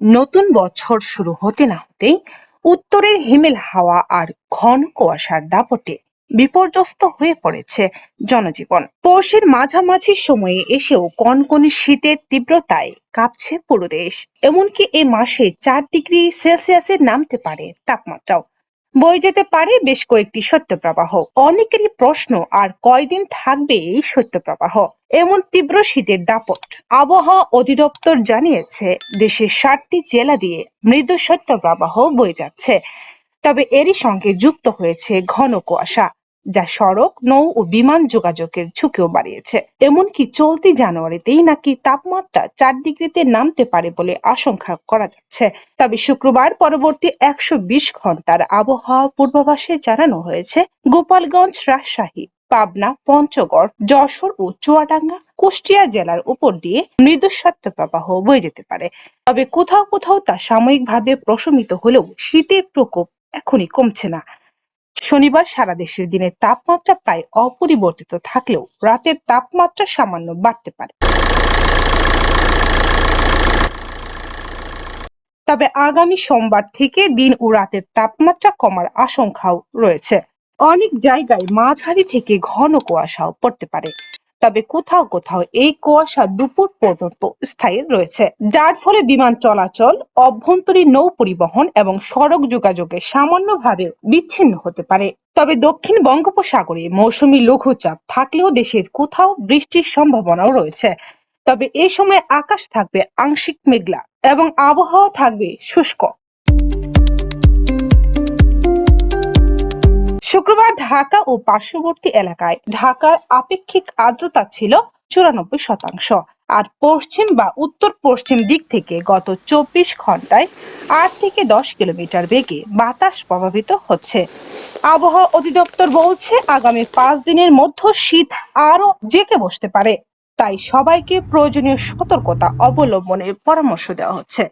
নতুন বছর শুরু হতে না হতেই উত্তরের হিমেল হাওয়া আর ঘন কুয়াশার দাপটে বিপর্যস্ত হয়ে পড়েছে জনজীবন। পৌষের মাঝামাঝি সময়ে এসেও কনকনে শীতের তীব্রতায় কাঁপছে পুরো দেশ। এমনকি এ মাসে চার ডিগ্রি সেলসিয়াসে নামতে পারে তাপমাত্রাও। বয়ে যেতে পারে বেশ কয়েকটি শৈত্যপ্রবাহ অনেকেরই প্রশ্ন, আর কয়দিন থাকবে এই শৈত্যপ্রবাহ এমন তীব্র শীতের দাপট। আবহাওয়া অধিদপ্তর জানিয়েছে, দেশের ষাটটি জেলা দিয়ে মৃদু শৈত্যপ্রবাহ বয়ে যাচ্ছে। তবে এরই সঙ্গে যুক্ত হয়েছে ঘন কুয়াশা। যা সড়ক, নৌ ও বিমান যোগাযোগের ঝুঁকিও বাড়িয়েছে। এমনকি চলতি জানুয়ারিতেই নাকি তাপমাত্রা চার ডিগ্রিতে নামতে পারে বলে আশঙ্কা করা যাচ্ছে। তবে শুক্রবার পরবর্তী একশো বিশ ঘণ্টার আবহাওয়া পূর্বাভাসে জানানো হয়েছে, গোপালগঞ্জ, রাজশাহী, পাবনা, পঞ্চগড়, যশোর ও চুয়াডাঙ্গা, কুষ্টিয়া জেলার উপর দিয়ে মৃদু প্রবাহ বয়ে যেতে পারে। তবে কোথাও কোথাও তা সাময়িকভাবে প্রশমিত হলেও শীতের প্রকোপ এখনই কমছে না। শনিবার সারা দেশের দিনের তাপমাত্রা প্রায় অপরিবর্তিত থাকলেও রাতের তাপমাত্রা সামান্য বাড়তে পারে। তবে আগামী সোমবার থেকে দিন ও রাতের তাপমাত্রা কমার আশঙ্কাও রয়েছে। অনেক জায়গায় মাঝারি থেকে ঘন কুয়াশাও পড়তে পারে। তবে কোথাও কোথাও এই কুয়াশা দুপুর পর্যন্ত স্থায়ী রয়েছে। যার ফলে বিমান চলাচল, অভ্যন্তরীণ নৌ পরিবহন এবং সড়ক যোগাযোগে সামান্যভাবে বিচ্ছিন্ন হতে পারে। তবে দক্ষিণ বঙ্গোপসাগরে মৌসুমী লঘুচাপ থাকলেও দেশের কোথাও বৃষ্টির সম্ভাবনাও রয়েছে। তবে এ সময় আকাশ থাকবে আংশিক মেঘলা এবং আবহাওয়া থাকবে শুষ্ক। শুক্রবার ঢাকা ও পার্শ্ববর্তী এলাকায় ঢাকার আপেক্ষিক আর্দ্রতা ছিল চুরানব্বই শতাংশ। আর পশ্চিম বা উত্তর পশ্চিম দিক থেকে গত চব্বিশ ঘন্টায় আট থেকে দশ কিলোমিটার বেগে বাতাস প্রভাবিত হচ্ছে। আবহাওয়া অধিদপ্তর বলছে, আগামী পাঁচ দিনের মধ্যে শীত আরও জেকে বসতে পারে। তাই সবাইকে প্রয়োজনীয় সতর্কতা অবলম্বনের পরামর্শ দেওয়া হচ্ছে।